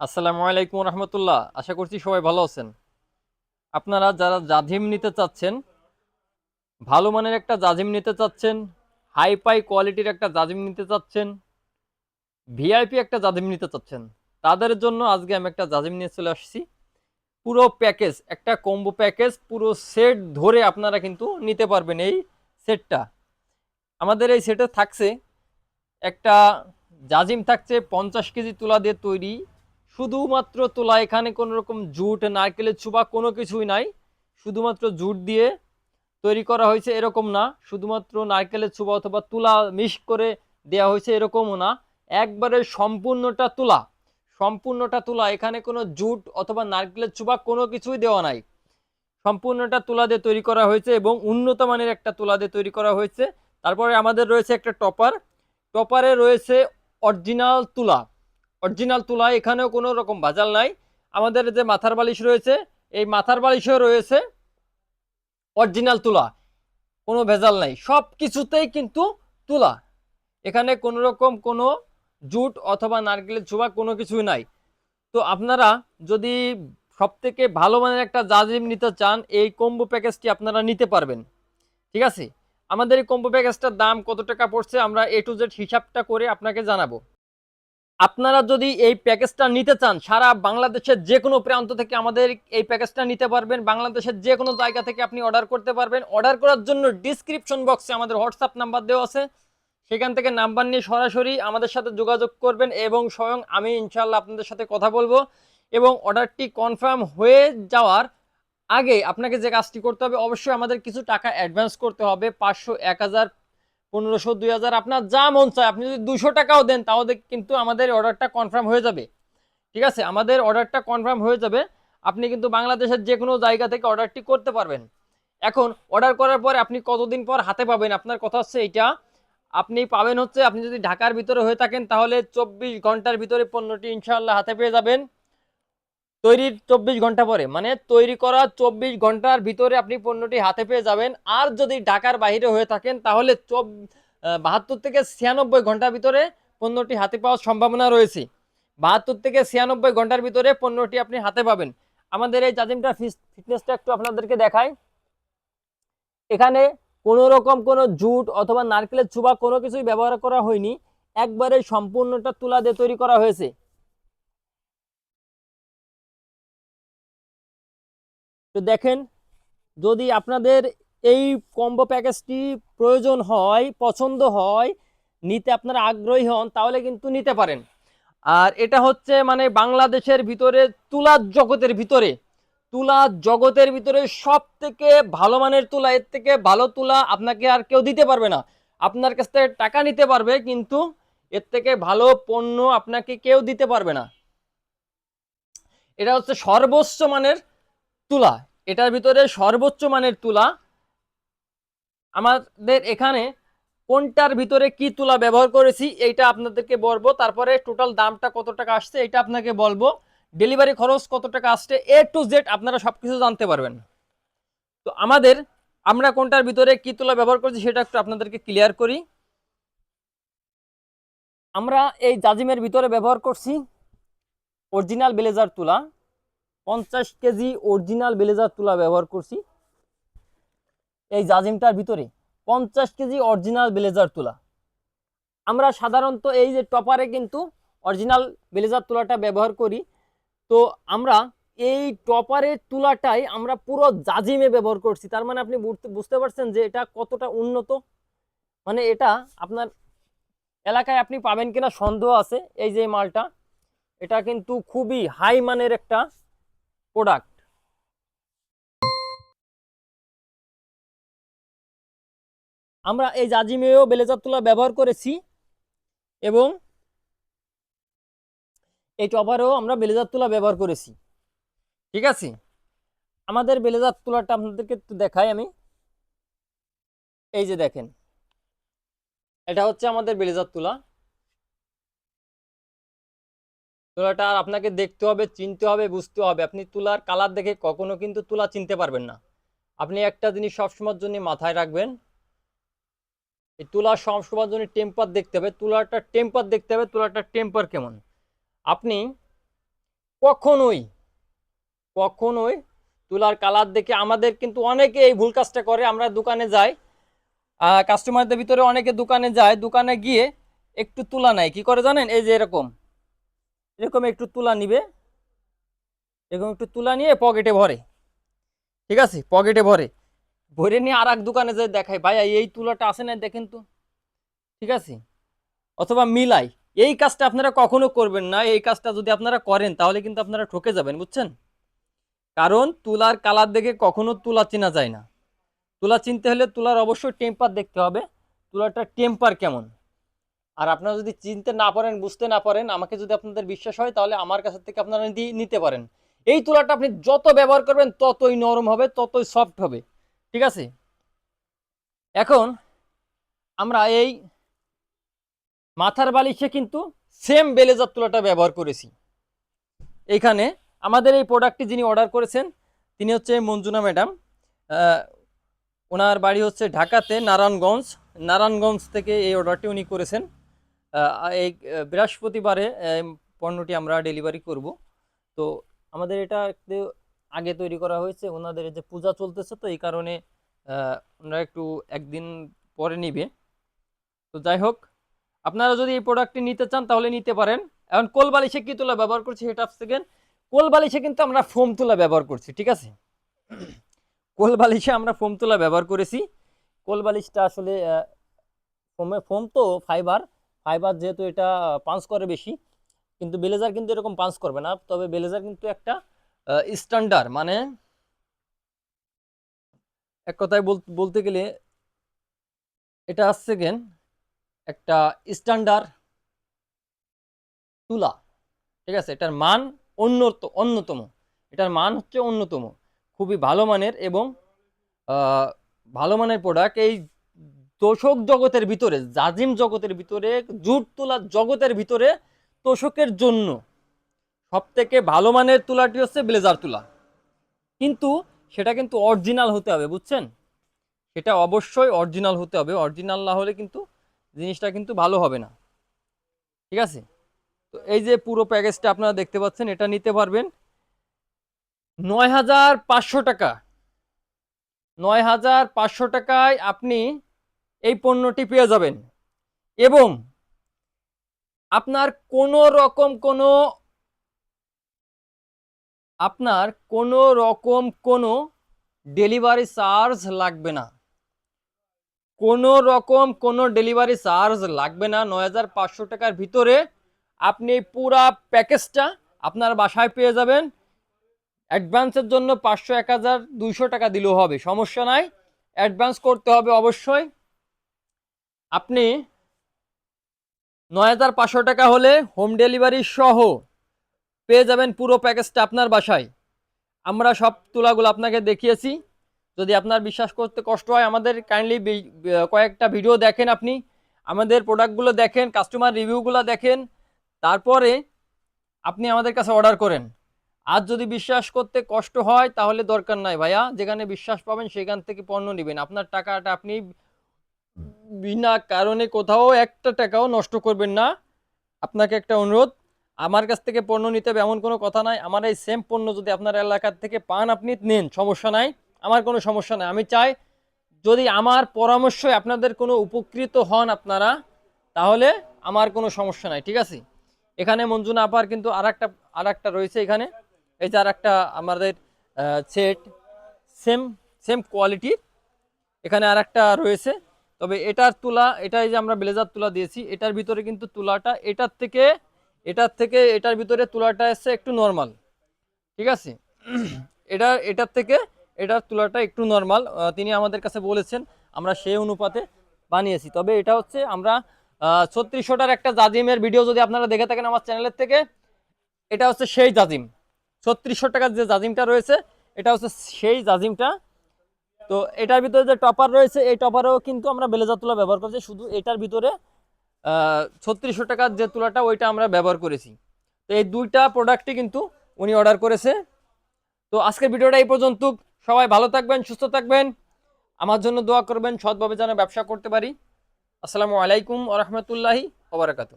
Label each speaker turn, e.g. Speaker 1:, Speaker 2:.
Speaker 1: আসসালামু আলাইকুম রহমতুল্লাহ আশা করছি সবাই ভালো আছেন। আপনারা যারা জাজিম নিতে চাচ্ছেন, ভালো মানের একটা জাজিম নিতে চাচ্ছেন হাই পাই কোয়ালিটির একটা জাজিম নিতে চাচ্ছেন, ভিআইপি একটা জাজিম নিতে চাচ্ছেন, তাদের জন্য আজকে আমি একটা জাজিম নিয়ে চলে আসছি। পুরো প্যাকেজ, একটা কম্বো প্যাকেজ, পুরো সেট ধরে আপনারা কিন্তু নিতে পারবেন এই সেটটা। আমাদের এই সেটে থাকছে একটা জাজিম থাকছে পঞ্চাশ কেজি তুলা দিয়ে তৈরি শুধুমাত্র তোলা এখানে কোনো রকম জুট, নারকেলের চুবা কোনো কিছুই নাই। শুধুমাত্র জুট দিয়ে তৈরি করা হয়েছে এরকম না। শুধুমাত্র নারকেলের চুবা অথবা তুলা মিশ করে দেওয়া হয়েছে এরকমও না। একবারে সম্পূর্ণটা তুলা। সম্পূর্ণটা তুলা। এখানে কোনো জুট অথবা নারকেলের চুবা কোনো কিছুই দেওয়া নাই। সম্পূর্ণটা তুলা দিয়ে তৈরি করা হয়েছে এবং উন্নত মানের একটা তুলা দিয়ে তৈরি করা হয়েছে। তারপরে আমাদের রয়েছে একটা টপার। টপারে রয়েছে অরিজিনাল তুলা। অরিজিনাল তুলা এখানেও কোনো রকম ভাজাল নাই। আমাদের যে মাথার বালিশ রয়েছে, এই মাথার বালিশেও রয়েছে অরিজিনাল তুলা। কোনো ভেজাল নাই। সব কিছুতেই কিন্তু তুলা। এখানে কোনো রকম কোনো জুট অথবা নারকেলের ছোবা কোনো কিছুই নাই। তো আপনারা যদি সব থেকে ভালো মানের একটা জাজিম নিতে চান, এই কম্বো প্যাকেজটি আপনারা নিতে পারবেন। ঠিক আছে? আমাদের এই কম্বো প্যাকেজটার দাম কত টাকা পড়ছে, আমরা এ টু জেড হিসাবটা করে আপনাকে জানাব। আপনারা যদি এই প্যাকেজটা নিতে চান, সারা বাংলাদেশের যে কোনো প্রান্ত থেকে আমাদের এই প্যাকেজটা নিতে পারবেন, বাংলাদেশের যে কোনো জায়গা থেকে আপনি অর্ডার করতে পারবেন। অর্ডার করার জন্য ডিসক্রিপশন বক্সে আমাদের হোয়াটসঅ্যাপ নাম্বার দেওয়া আছে। সেখান থেকে নাম্বার নিয়ে সরাসরি আমাদের সাথে যোগাযোগ করবেন এবং স্বয়ং আমি ইনশাল্লাহ আপনাদের সাথে কথা বলব এবং অর্ডারটি কনফার্ম হয়ে যাওয়ার আগে আপনাকে যে কাজটি করতে হবে, অবশ্যই আমাদের কিছু টাকা অ্যাডভান্স করতে হবে। পাঁচশো, এক হাজার পনেরোশো, দুই হাজার, আপনার যা মন চায়। আপনি যদি দুশো টাকাও দেন তাহলে কিন্তু আমাদের অর্ডারটা কনফার্ম হয়ে যাবে। ঠিক আছে? আমাদের অর্ডারটা কনফার্ম হয়ে যাবে। আপনি কিন্তু বাংলাদেশের যে কোনো জায়গা থেকে অর্ডারটি করতে পারবেন। এখন অর্ডার করার পরে আপনি কতদিন পর হাতে পাবেন? আপনার কথা হচ্ছে এইটা। আপনি পাবেন হচ্ছে, আপনি যদি ঢাকার ভিতরে হয়ে থাকেন, তাহলে চব্বিশ ঘণ্টার ভিতরে পণ্যটি ইনশাআল্লাহ হাতে পেয়ে যাবেন। তৈরির চব্বিশ ঘণ্টা পরে। মানে তৈরি করা চব্বিশ ঘণ্টার ভিতরে আপনি পণ্যটি হাতে পেয়ে যাবেন। আর যদি ঢাকার বাইরে হয়ে থাকেন, তাহলে বাহাত্তর থেকে ছিয়ানব্বই ঘণ্টার ভিতরে পণ্যটি হাতে পাওয়ার সম্ভাবনা রয়েছে। বাহাত্তর থেকে ছিয়ানব্বই ঘণ্টার ভিতরে পণ্যটি আপনি হাতে পাবেন। আমাদের এই চাজিমটা ফিটনেসটা একটু আপনাদেরকে দেখাই। এখানে কোনো রকম কোনো জুট অথবা নারকেলের চুবা কোনো কিছুই ব্যবহার করা হয়নি। একবারে সম্পূর্ণটা তুলা দিয়ে তৈরি করা হয়েছে। তো দেখেন, যদি আপনাদের এই কম্বো প্যাকেজটি প্রয়োজন হয়, পছন্দ হয়, নিতে আপনারা আগ্রহী হন, তাহলে কিন্তু নিতে পারেন। আর এটা হচ্ছে মানে বাংলাদেশের ভিতরে তুলার জগতের ভিতরে। তুলা জগতের ভিতরে সব থেকে ভালো মানের তুলা, এর থেকে ভালো তুলা আপনাকে আর কেউ দিতে পারবে না। আপনার কাছ থেকে টাকা নিতে পারবে, কিন্তু এর থেকে ভালো পণ্য আপনাকে কেউ দিতে পারবে না। এটা হচ্ছে সর্বোচ্চ মানের তুলা, এটার ভিতরে সর্বোচ্চ মানের তুলা। আমাদের এখানে কোনটার ভিতরে কি তুলা ব্যবহার করেছি, এইটা আপনাদেরকে বলব। তারপরে টোটাল দামটা কত টাকা আসছে এটা আপনাকে বলব। ডেলিভারি খরচ কত টাকা আসছে এ টু জেড আপনারা সব কিছু জানতে পারবেন। তো আমাদের আমরা কোনটার ভিতরে কি তুলা ব্যবহার করছি, সেটা একটু আপনাদেরকে ক্লিয়ার করি। আমরা এই জাজিমের ভিতরে ব্যবহার করছি অরিজিনাল ব্লেজার তুলা। পঞ্চাশ কেজি অরিজিনাল ব্লেজার তুলা ব্যবহার করছি। এই জাজিমটার ভিতরে পঞ্চাশ কেজি অরিজিনাল ব্লেজার তুলা। আমরা সাধারণত এই যে টপারে কিন্তু অরিজিনাল ব্লেজার তুলাটা ব্যবহার করি। তো আমরা এই টপারের তুলাটাই আমরা পুরো জাজিমে ব্যবহার করছি। তার মানে আপনি বুঝতে- পারছেন যে এটা কতটা উন্নত? মানে এটা আপনার এলাকায় আপনি পাবেন কিনা সন্দেহ আছে। এই যে মালটা, এটা কিন্তু খুবই হাই মানের একটা প্রোডাক্ট। আমরা এই জাজিমেও বেলেজার তুলা ব্যবহার করেছি এবং এই টপারেও আমরা বেলেজার তুলা ব্যবহার করেছি। ঠিক আছে? আমাদের বেলেজার তুলাটা আপনাদেরকে দেখাই আমি। এই যে দেখেন, এটা হচ্ছে আমাদের বেলেজার তুলা তুলাটা আর আপনাকে দেখতে হবে, চিনতে হবে, বুঝতে হবে। আপনি তুলার কালার দেখে কখনো কিন্তু তুলা চিনতে পারবেন না। আপনি একটা জিনিস সবসময়ের জন্য মাথায় রাখবেন, এই তুলার সবসময়ের জন্য টেম্পার দেখতে হবে। তুলাটা টেম্পার দেখতে হবে, তুলাটার টেম্পার কেমন? আপনি কখনোই কখনোই তুলার কালার দেখে আমাদের কিন্তু অনেকে এই ভুল কাজটা করে। আমরা দোকানে যাই কাস্টমারদের ভিতরে অনেকে দোকানে যায়। দোকানে গিয়ে একটু তুলা নেয়। কি করে জানেন? এই যে এরকম। এরকম একটু তুলা নিবে। এরকম একটু তুলা নিয়ে পকেটে ভরে। ঠিক আছে? পকেটে ভরে। ভরে নিয়ে আর এক দোকানে যায় দেখায় ভাইয়া এই তুলাটা আছে না দেখেন তো। ঠিক আছে? অথবা মিলাই। এই কাজটা আপনারা কখনো করবেন না। এই কাজটা যদি আপনারা করেন, তাহলে কিন্তু আপনারা ঠকে যাবেন, বুঝছেন? কারণ তুলার কালার দেখে কখনো তুলা চেনা যায় না। তুলা চিনতে হলে তুলার অবশ্যই টেম্পার দেখতে হবে। তুলাটার টেম্পার কেমন? আর আপনারা যদি চিনতে না পারেন, বুঝতে না পারেন, আমাকে যদি আপনাদের বিশ্বাস হয়, তাহলে আমার কাছ থেকে আপনারা নিতে- পারেন। এই তুলাটা আপনি যত ব্যবহার করবেন, ততই নরম হবে, ততই সফট হবে। ঠিক আছে? এখন আমরা এই মাথার বালিশে কিন্তু সেম বেলেজার তুলাটা ব্যবহার করেছি। এইখানে আমাদের এই প্রোডাক্টটি যিনি অর্ডার করেছেন, তিনি হচ্ছে মঞ্জুনা ম্যাডাম। ওনার বাড়ি হচ্ছে ঢাকাতে নারায়ণগঞ্জ। নারায়ণগঞ্জ থেকে এই অর্ডারটি উনি করেছেন। এই বৃহস্পতিবারে পণ্যটি আমরা ডেলিভারি করব। তো আমাদের এটা একটু আগে তৈরি করা হয়েছে, ওনাদের যে পূজা চলতেছে তো, এই কারণে ওনারা একটু একদিন পরে নিবে। তো যাই হোক, আপনারা যদি এই প্রোডাক্টটি নিতে চান তাহলে নিতে পারেন। এখন কোল বালিশে কী তুলা ব্যবহার করছি সেটা সেকেন্ড কোল বালিশে কিন্তু আমরা ফোম তুলা ব্যবহার করছি, ঠিক আছে? কোল বালিশে আমরা ফোম তুলা ব্যবহার করেছি। কোল বালিশটা আসলে ফোমে, ফোম তো, ফাইবার। ফাইবার যেহেতু এটা পাঞ্চ করে বেশি, কিন্তু বেলেজার কিন্তু এরকম পাঞ্চ করবে না। তবে বেলেজার কিন্তু একটা স্ট্যান্ডার্ড মানে এক কথায় বল- বলতে গেলে এটা আসছে গেন একটা স্ট্যান্ডার্ড তুলা, ঠিক আছে? এটার মান অন্যত, অন্যতম। এটার মান হচ্ছে অন্যতম। খুবই ভালো মানের এবং ভালো মানের প্রোডাক্ট এই তোষক জগতের ভিতরে, জাজিম জগতের ভিতরে, জুট তোলার জগতের ভিতরে তোষকের জন্য সব থেকে ভালো মানের তুলাটি হচ্ছে ব্লেজার তুলা। কিন্তু সেটা কিন্তু অরিজিনাল হতে হবে, বুঝছেন? সেটা অবশ্যই অরিজিনাল হতে হবে। অরিজিনাল না হলে কিন্তু জিনিসটা কিন্তু ভালো হবে না। ঠিক আছে? তো এই যে পুরো প্যাকেজটা আপনারা দেখতে পাচ্ছেন, এটা নিতে পারবেন নয় হাজার পাঁচশো টাকা। নয় হাজার পাঁচশো টাকায় আপনি এই পণ্যটি পেয়ে যাবেন। এবং আপনার কোনো রকম কোনো আপনার কোনো রকম কোনো ডেলিভারি চার্জ লাগবে না। কোনো রকম কোনো ডেলিভারি চার্জ লাগবে না। নয় হাজার পাঁচশো টাকার ভিতরে আপনি পুরা প্যাকেজটা আপনার বাসায় পেয়ে যাবেন। অ্যাডভান্সের জন্য পাঁচশো, এক হাজার টাকা দিলেও হবে। সমস্যা নাই। অ্যাডভান্স করতে হবে অবশ্যই। আপনি নয় হাজার পাঁচশো টাকা হলে হোম ডেলিভারি সহ পেয়ে যাবেন পুরো প্যাকেজটা আপনার বাসায়। আমরা সব তুলাগুলো আপনাকে দেখিয়েছি। যদি আপনার বিশ্বাস করতে কষ্ট হয়, আমাদের কাইন্ডলি কয়েকটা ভিডিও দেখেন আপনি। আমাদের প্রোডাক্টগুলো দেখেন কাস্টমার রিভিউগুলো দেখেন। তারপরে আপনি আমাদের কাছে অর্ডার করেন। আর যদি বিশ্বাস করতে কষ্ট হয়, তাহলে দরকার নাই ভাইয়া। যেখানে বিশ্বাস পাবেন, সেখান থেকে পণ্য নেবেন। আপনার টাকাটা আপনি বিনা কারণে কোথাও একটা টাকাও নষ্ট করবেন না। আপনাকে একটা অনুরোধ, আমার কাছ থেকে পণ্য নিতে হবে এমন কোনো কথা নাই। আমার এই সেম পণ্য যদি আপনার এলাকার থেকে পান, আপনি নেন, সমস্যা নাই। আমার কোনো সমস্যা নাই। আমি চাই, যদি আমার পরামর্শে আপনাদের কোনো উপকৃত হন আপনারা, তাহলে আমার কোনো সমস্যা নাই, ঠিক আছে? এখানে মঞ্জুনা আপার কিন্তু আর একটা আর একটা রয়েছে এখানে। এই যে আর একটা আমাদের সেট সেম সেম কোয়ালিটির এখানে আর একটা রয়েছে। তবে এটার তুলা, এটাই যে আমরা ব্লেজার তুলা দিয়েছি, এটার ভিতরে কিন্তু তুলাটা, এটার থেকে এটার থেকে, এটার ভিতরে তুলাটা এসছে একটু নর্মাল ঠিক আছে? এটা, এটার থেকে, এটার তুলাটা একটু নর্মাল তিনি আমাদের কাছে বলেছেন, আমরা সেই অনুপাতে বানিয়েছি। তবে এটা হচ্ছে আমরা ছত্রিশশোটার একটা জাজিমের ভিডিও যদি আপনারা দেখে থাকেন আমার চ্যানেলের থেকে, এটা হচ্ছে সেই জাজিম। ছত্রিশশো টাকার যে জাজিমটা রয়েছে, এটা হচ্ছে সেই জাজিমটা তো এটার ভিতরে যে টপার রয়েছে, এই টপারেও কিন্তু আমরা বেলেজা তুলা ব্যবহার করেছি। শুধু এটার ভিতরে ছত্রিশশো টাকার যে তুলাটা, ওইটা আমরা ব্যবহার করেছি। তো এই দুইটা প্রোডাক্টই কিন্তু উনি অর্ডার করেছে। তো আজকের ভিডিওটা এই পর্যন্ত। সবাই ভালো থাকবেন, সুস্থ থাকবেন। আমার জন্য দোয়া করবেন, সৎভাবে যেন ব্যবসা করতে পারি। আসসালামু আলাইকুম ওরহমতুল্লাহি ওবরাকাতু